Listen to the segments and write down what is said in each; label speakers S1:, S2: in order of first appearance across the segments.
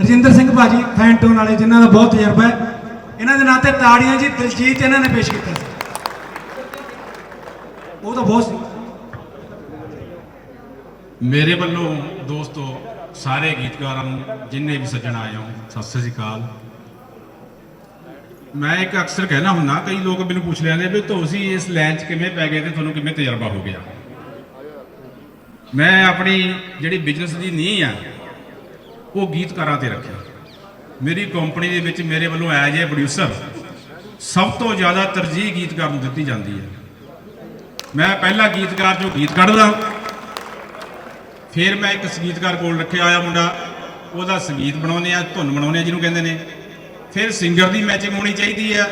S1: ਰਜਿੰਦਰ ਸਿੰਘ ਭਾਜੀ ਫੈਂਟੋਨ ਵਾਲੇ, ਜਿਨ੍ਹਾਂ ਦਾ ਬਹੁਤ ਤਜਰਬਾ ਹੈ। ਇਹਨਾਂ ਦੇ ਨਾਂ ਤੇ ਤਾੜੀਆਂ ਜੀ, ਦਿਲਜੀਤ ਇਹਨਾਂ ਨੇ ਪੇਸ਼ ਕੀਤਾ ਉਹ ਤਾਂ ਬਹੁਤ
S2: ਮੇਰੇ ਵੱਲੋਂ ਦੋਸਤੋ, ਸਾਰੇ ਗੀਤਕਾਰਾਂ ਨੂੰ, ਜਿੰਨੇ ਵੀ ਸੱਜਣ ਆਏ ਹੋ, ਸਤਿ ਸ੍ਰੀ ਅਕਾਲ। ਮੈਂ ਇੱਕ ਅਕਸਰ ਕਹਿਣਾ ਹੁੰਦਾ, ਕਈ ਲੋਕ ਮੈਨੂੰ ਪੁੱਛ ਲੈਂਦੇ ਵੀ ਤੁਸੀਂ ਇਸ ਲਾਈਨ 'ਚ ਕਿਵੇਂ ਪੈ ਗਏ ਤੇ ਤੁਹਾਨੂੰ ਕਿਵੇਂ ਤਜਰਬਾ ਹੋ ਗਿਆ? ਮੈਂ ਆਪਣੀ ਜਿਹੜੀ ਬਿਜ਼ਨਸ ਦੀ ਨੀਂਹ ਆ ਉਹ ਗੀਤਕਾਰਾਂ ਤੇ ਰੱਖਿਆ। ਮੇਰੀ ਕੰਪਨੀ ਦੇ ਵਿੱਚ ਮੇਰੇ ਵੱਲੋਂ ਐਜ ਏ ਪ੍ਰੋਡਿਊਸਰ ਸਭ ਤੋਂ ਜ਼ਿਆਦਾ ਤਰਜੀਹ ਗੀਤਕਾਰ ਨੂੰ ਦਿੱਤੀ ਜਾਂਦੀ ਹੈ। ਮੈਂ ਪਹਿਲਾ ਗੀਤਕਾਰ ਜੋ ਗੀਤ ਕੱਢਦਾ, ਫਿਰ ਮੈਂ ਇੱਕ ਸੰਗੀਤਕਾਰ ਕੋਲ ਰੱਖਿਆ ਹੋਇਆ ਮੁੰਡਾ, ਉਹਦਾ ਸੰਗੀਤ ਬਣਾਉਂਦੇ ਆ ਧੁਨ ਬਣਾਉਂਦੇ ਆ ਜਿਹਨੂੰ ਕਹਿੰਦੇ ਨੇ। ਫਿਰ ਸਿੰਗਰ ਦੀ ਮੈਚਿੰਗ ਹੋਣੀ ਚਾਹੀਦੀ ਆ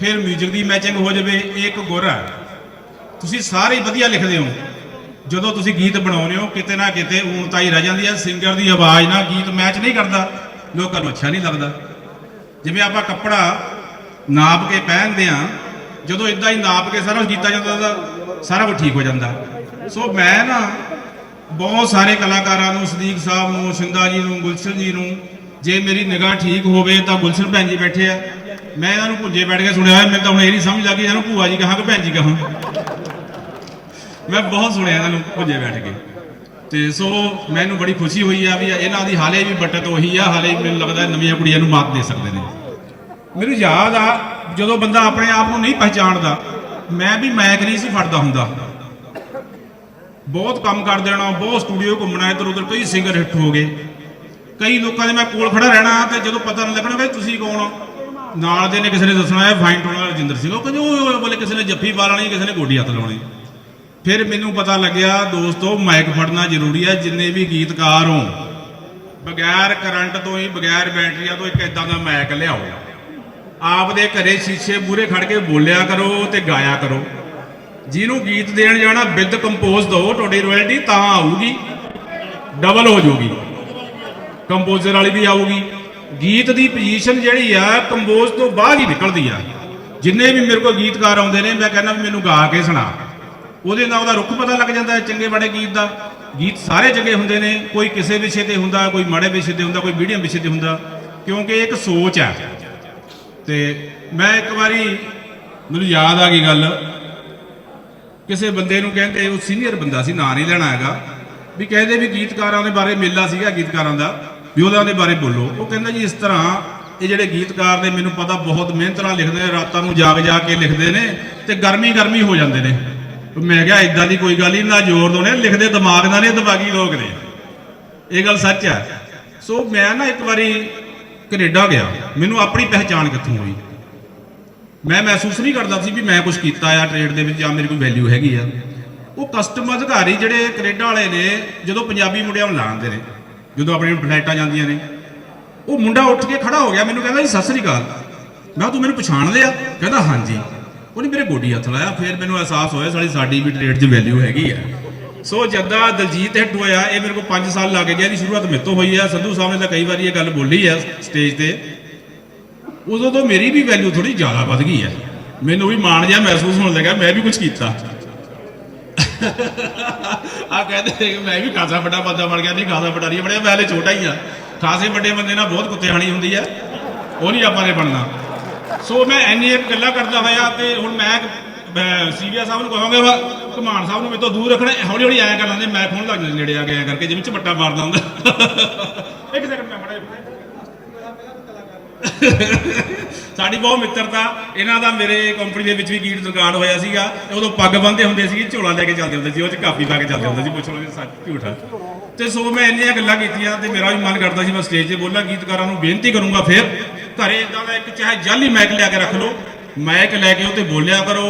S2: ਫਿਰ 뮤직 ਦੀ ਮੈਚਿੰਗ ਹੋ ਜਾਵੇ, ਇਹ ਇੱਕ ਗੁਰ ਆ ਤੁਸੀਂ ਸਾਰੇ ਵਧੀਆ ਲਿਖਦੇ ਹੋ। ਜਦੋਂ ਤੁਸੀਂ ਗੀਤ ਬਣਾਉਂਦੇ ਹੋ ਕਿਤੇ ਨਾ ਕਿਤੇ ਊਣਤਾ ਹੀ ਰਹਿ ਜਾਂਦੀ ਹੈ ਸਿੰਗਰ ਦੀ ਆਵਾਜ਼ ਨਾਲ ਗੀਤ ਮੈਚ ਨਹੀਂ ਕਰਦਾ। ਲੋਕਾਂ ਨੂੰ ਅੱਛਾ ਨਹੀਂ ਲੱਗਦਾ। ਜਿਵੇਂ ਆਪਾਂ ਕੱਪੜਾ ਨਾਪ ਕੇ ਪਹਿਨਦੇ ਆ ਜਦੋਂ ਇਦਾਂ ਹੀ ਨਾਪ ਕੇ ਸਾਰਾ ਕੁਝ ਕੀਤਾ ਜਾਂਦਾ ਤਾਂ ਸਾਰਾ ਕੁਝ ਠੀਕ ਹੋ ਜਾਂਦਾ। ਸੋ ਮੈਂ ਨਾ ਬਹੁਤ ਸਾਰੇ ਕਲਾਕਾਰਾਂ ਨੂੰ ਸਦੀਕ ਸਾਹਿਬ ਨੂੰ ਸ਼ਿੰਦਾ ਜੀ ਨੂੰ ਗੁਲਸ਼ਨ ਜੀ ਨੂੰ ਜੇ ਮੇਰੀ ਨਿਗਾਹ ਠੀਕ ਹੋਵੇ ਤਾਂ ਗੁਲਸ਼ਨ ਭੈਣ ਜੀ ਬੈਠੇ ਆ। ਮੈਂ ਇਹਨਾਂ ਨੂੰ ਭੁੱਜੇ ਬੈਠ ਕੇ ਸੁਣਿਆ ਹੋਇਆ, ਮੈਨੂੰ ਤਾਂ ਹੁਣ ਇਹ ਨਹੀਂ ਸਮਝ ਲੱਗੀ ਇਹਨਾਂ ਨੂੰ ਭੂਆ ਜੀ ਕਹਾਂ ਕਿ ਭੈਣ ਜੀ ਕਹਾਂ। ਮੈਂ ਬਹੁਤ ਸੁਣਿਆ ਇਹਨਾਂ ਨੂੰ ਭੁੱਜੇ ਬੈਠ ਕੇ। ਤੇ ਸੋ ਮੈਨੂੰ ਬੜੀ ਖੁਸ਼ੀ ਹੋਈ ਆ ਵੀ ਇਹਨਾਂ ਦੀ ਹਾਲੇ ਵੀ ਬਟਤ ਉਹੀ ਆ, ਹਾਲੇ ਮੈਨੂੰ ਲੱਗਦਾ ਨਵੀਆਂ ਕੁੜੀਆਂ ਨੂੰ ਮਾਤ ਦੇ ਸਕਦੇ ਨੇ। ਮੈਨੂੰ ਯਾਦ ਆ ਜਦੋਂ ਬੰਦਾ ਆਪਣੇ ਆਪ ਨੂੰ ਨਹੀਂ ਪਹਿਚਾਣਦਾ, ਮੈਂ ਵੀ ਮੈਕ ਨਹੀਂ ਸੀ ਫੜਦਾ ਹੁੰਦਾ। ਬਹੁਤ ਕੰਮ ਕਰ ਦੇਣਾ, ਬਹੁਤ ਸਟੂਡੀਓ ਘੁੰਮਣਾ, ਇੱਧਰ ਉੱਧਰ ਕਈ ਸਿੰਗਰ ਹਿੱਟ ਹੋ ਗਏ। ਕਈ ਲੋਕਾਂ ਦੇ ਮੈਂ ਕੋਲ ਖੜਾ ਰਹਿਣਾ ਤੇ ਜਦੋਂ ਪਤਾ ਨਾ ਲੱਗਣਾ ਵੀ ਤੁਸੀਂ ਕੌਣ ਹੋ। ਨਾਲ ਦੇ ਨੇ ਕਿਸੇ ਨੇ ਦੱਸਣਾ ਹੈ ਫਾਈਨ ਟੋਨ ਵਾਲਾ ਰਜਿੰਦਰ ਸਿੰਘ। ਉਹ ਕਹਿੰਦੇ ਉਹ ਬੋਲੇ ਕਿਸੇ ਨੇ ਜੱਫੀ ਪਾ ਲੈਣੀ, ਕਿਸੇ ਨੇ ਗੋਡੀ ਹੱਥ ਲਾਉਣੀ। ਫਿਰ ਮੈਨੂੰ ਪਤਾ ਲੱਗਿਆ, ਦੋਸਤੋ ਮਾਈਕ ਫੜਨਾ ਜ਼ਰੂਰੀ ਹੈ ਜਿੰਨੇ ਵੀ ਗੀਤਕਾਰ ਹੋ ਬਗੈਰ ਕਰੰਟ ਤੋਂ ਹੀ, ਬਗੈਰ ਬੈਟਰੀਆਂ ਤੋਂ ਇੱਕ ਇਦਾਂ ਦਾ ਮਾਈਕ ਲਿਆਓ। ਆਪਦੇ ਘਰੇ ਸ਼ੀਸ਼ੇ ਮੂਰੇ ਖੜ ਕੇ ਬੋਲਿਆ ਕਰੋ ਤੇ ਗਾਇਆ ਕਰੋ। ਜਿਹਨੂੰ ਗੀਤ ਦੇਣ ਜਾਣਾ ਵਿਦ ਕੰਪੋਜ਼ ਦੋ, ਤੁਹਾਡੀ ਰਾਇਲਟੀ ਤਾਂ ਆਊਗੀ। ਡਬਲ ਹੋ ਜਾਊਗੀ। ਕੰਪੋਜ਼ਰ ਵਾਲੀ ਵੀ ਆਊਗੀ। ਗੀਤ ਦੀ ਪੋਜੀਸ਼ਨ ਜਿਹੜੀ ਆ ਕੰਪੋਜ਼ ਤੋਂ ਬਾਅਦ ਹੀ ਨਿਕਲਦੀ ਆ। ਜਿੰਨੇ ਵੀ ਮੇਰੇ ਕੋਲ ਗੀਤਕਾਰ ਆਉਂਦੇ ਨੇ, ਮੈਂ ਕਹਿੰਦਾ ਵੀ ਮੈਨੂੰ ਗਾ ਕੇ ਸੁਣਾ। ਉਹਦੇ ਨਾਲ ਉਹਦਾ ਰੁੱਖ ਪਤਾ ਲੱਗ ਜਾਂਦਾ ਹੈ, ਚੰਗੇ ਬੜੇ ਗੀਤ ਦਾ। ਗੀਤ ਸਾਰੇ ਚੰਗੇ ਹੁੰਦੇ ਨੇ, ਕੋਈ ਕਿਸੇ ਵਿਸ਼ੇ ਤੇ ਹੁੰਦਾ, ਕੋਈ ਮਾੜੇ ਵਿਸ਼ੇ ਤੇ ਹੁੰਦਾ, ਕੋਈ ਮੀਡੀਅਮ ਵਿਸ਼ੇ ਤੇ ਹੁੰਦਾ, ਕਿਉਂਕਿ ਇੱਕ ਸੋਚ ਹੈ। ਤੇ ਮੈਂ ਇੱਕ ਵਾਰੀ, ਮੈਨੂੰ ਯਾਦ ਆ ਗਈ ਗੱਲ। ਕਿਸੇ ਬੰਦੇ ਨੂੰ ਕਹਿੰਦੇ, ਉਹ ਸੀਨੀਅਰ ਬੰਦਾ ਸੀ, ਨਾਂ ਨਹੀਂ ਲੈਣਾ ਹੈਗਾ, ਵੀ ਕਹਿੰਦੇ ਵੀ ਗੀਤਕਾਰਾਂ ਦੇ ਬਾਰੇ ਮੇਲਾ ਸੀਗਾ ਗੀਤਕਾਰਾਂ ਦਾ, ਵੀ ਉਹਦਾ ਦੇ ਬਾਰੇ ਬੋਲੋ। ਉਹ ਕਹਿੰਦਾ ਜੀ, ਇਸ ਤਰ੍ਹਾਂ ਇਹ ਜਿਹੜੇ ਗੀਤਕਾਰ ਨੇ, ਮੈਨੂੰ ਪਤਾ ਬਹੁਤ ਮਿਹਨਤ ਨਾਲ ਲਿਖਦੇ ਨੇ, ਰਾਤਾਂ ਨੂੰ ਜਾਗ ਜਾ ਕੇ ਲਿਖਦੇ ਨੇ ਤੇ ਗਰਮੀ ਗਰਮੀ ਹੋ ਜਾਂਦੇ ਨੇ। ਮੈਂ ਕਿਹਾ ਇਦਾਂ ਦੀ ਕੋਈ ਗੱਲ ਨਹੀਂ ਨਾ ਜ਼ੋਰ ਦੋਨੇ ਲਿਖਦੇ ਦਿਮਾਗ ਨਾਲ ਨੇ ਦਿਮਾਗੀ ਲੋਕ ਨੇ। ਇਹ ਗੱਲ ਸੱਚ ਆ। ਸੋ ਮੈਂ ਨਾ ਇੱਕ ਵਾਰੀ ਕੈਨੇਡਾ ਗਿਆ। ਮੈਨੂੰ ਆਪਣੀ ਪਹਿਚਾਣ ਕਿੱਥੋਂ ਹੋਈ? ਮੈਂ ਮਹਿਸੂਸ ਨਹੀਂ ਕਰਦਾ ਸੀ ਵੀ ਮੈਂ ਕੁਝ ਕੀਤਾ ਆ ਟ੍ਰੇਡ ਦੇ ਵਿੱਚ ਜਾਂ ਮੇਰੀ ਕੋਈ ਵੈਲਿਊ ਹੈਗੀ ਆ। ਉਹ ਕਸਟਮ ਅਧਿਕਾਰੀ ਜਿਹੜੇ ਕੈਨੇਡਾ ਵਾਲੇ ਨੇ, ਜਦੋਂ ਪੰਜਾਬੀ ਮੁੰਡਿਆਂ ਨੂੰ ਲਾਉਂਦੇ ਨੇ, ਜਦੋਂ ਆਪਣੀਆਂ ਫਲਾਈਟਾਂ ਜਾਂਦੀਆਂ ਨੇ, ਉਹ ਮੁੰਡਾ ਉੱਠ ਕੇ ਖੜਾ ਹੋ ਗਿਆ। ਮੈਨੂੰ ਕਹਿੰਦਾ ਜੀ, ਸਤਿ ਸ੍ਰੀ ਅਕਾਲ। ਮੈਂ ਤੂੰ ਮੈਨੂੰ ਪਛਾਣ ਲਿਆ ਕਹਿੰਦਾ, ਹਾਂਜੀ। ਉਹਨੇ ਮੇਰੇ ਗੋਡੀ ਹੱਥ ਲਾਇਆ, ਫਿਰ ਮੈਨੂੰ ਅਹਿਸਾਸ ਹੋਇਆ ਸਾਡੀ ਸਾਡੀ ਵੀ ਟ੍ਰੇਡ 'ਚ ਵੈਲਿਊ ਹੈਗੀ ਆ। ਸੋ ਜਦਾਂ ਦਲਜੀਤ ਹਿੱਟ ਹੋਇਆ ਇਹ ਮੇਰੇ ਕੋਲ 5 ਸਾਲ ਲੱਗ ਗਿਆ ਦੀ ਸ਼ੁਰੂਆਤ ਮੇਰੇ ਤੋਂ ਹੋਈ ਆ। ਸੰਧੂ ਸਾਹਿਬ ਨੇ ਤਾਂ ਕਈ ਵਾਰੀ ਇਹ ਗੱਲ ਬੋਲੀ ਆ ਸਟੇਜ ਤੇ। ਉਦੋਂ ਤੋਂ ਮੇਰੀ ਵੀ ਵੈਲਿਊ ਥੋੜੀ ਜ਼ਿਆਦਾ ਵੱਧ ਗਈ ਹੈ ਮੈਨੂੰ ਵੀ ਮਾਣ ਜਿਹਾ ਮਹਿਸੂਸ ਹੋਣ ਲੱਗਾ, ਮੈਂ ਵੀ ਕੁਝ ਕੀਤਾ। ਆ ਕਹਿੰਦੇ ਮੈਂ ਵੀ ਖਾਸਾ ਵੱਡਾ ਬੰਦਾ ਬਣ ਗਿਆ, ਨਹੀਂ ਖਾਸਾ ਵੱਡਾ ਨਹੀਂ ਬਣਿਆ ਮੈਂ ਹਲੇ ਛੋਟਾ ਹੀ ਆ। ਖਾਸੇ ਵੱਡੇ ਬੰਦੇ ਨਾਲ ਬਹੁਤ ਕੁੱਤੇ ਹਾਣੀ ਹੁੰਦੀ ਹੈ ਉਹ ਨਹੀਂ ਆਪਾਂ ਨੇ ਬਣਨਾ। ਸੋ ਮੈਂ ਐਨੀ ਇੱਕ ਗੱਲਾਂ ਕਰਦਾ ਹੋਇਆ ਤੇ ਹੁਣ ਮੈਂ ਸੀਵੀਆ ਸਾਹਿਬ ਨੂੰ ਕਹਾਂਗਾ ਵਾ ਕਮਾਨ ਸਾਹਿਬ ਨੂੰ ਮੇਰੇ ਤੋਂ ਦੂਰ ਰੱਖਣਾ ਹੌਲੀ ਹੌਲੀ ਆਇਆ ਕਰ ਲੈਂਦੇ ਮੈਂ ਫੋਨ ਲੱਗ ਜਾਂਦਾ ਨੇੜੇ ਆ ਗਿਆ ਕਰਕੇ ਜਿਵੇਂ ਝਪੱਟਾ ਮਾਰਦਾ ਹੁੰਦਾ। ਇੱਕ ਸੈਕਿੰਡ ਮੈਂ ਮੜਾ ਸਾਡੀ ਬਹੁਤ ਮਿੱਤਰਤਾ ਇਹਨਾਂ ਦਾ ਮੇਰੇ ਕੰਪਨੀ ਦੇ ਵਿੱਚ ਵੀ ਗੀਤ ਦੁਕਾਨ ਹੋਇਆ ਸੀਗਾ ਤੇ ਉਦੋਂ ਪੱਗ ਬੰਨਦੇ ਹੁੰਦੇ ਸੀ ਝੋਲਾ ਲੈ ਕੇ ਚੱਲਦੇ ਹੁੰਦੇ ਸੀ ਉਹ ਚ ਕਾਪੀ ਪਾ ਕੇ ਚੱਲਦੇ ਹੁੰਦੇ ਸੀ ਪੁੱਛ ਲਓ ਜੇ ਸੱਚ ਝੂਠ ਤੇ ਸੋ ਮੈਂ ਇੰਨੀਆਂ ਗੱਲਾਂ ਕੀਤੀਆਂ ਤੇ ਮੇਰਾ ਵੀ ਮਨ ਕਰਦਾ ਸੀ ਮੈਂ ਸਟੇਜ ਤੇ ਬੋਲਾਂ ਗੀਤਕਾਰਾਂ ਨੂੰ ਬੇਨਤੀ ਕਰੂੰਗਾ ਫਿਰ ਘਰੇ ਇਦਾਂ ਦਾ ਇੱਕ ਚਾਹੇ ਜਾਲੀ ਮਾਈਕ ਲਿਆ ਕੇ ਰੱਖ ਲਓ। ਮਾਈਕ ਲੈ ਕੇ ਉਹ ਤੇ ਬੋਲਿਆ ਕਰੋ।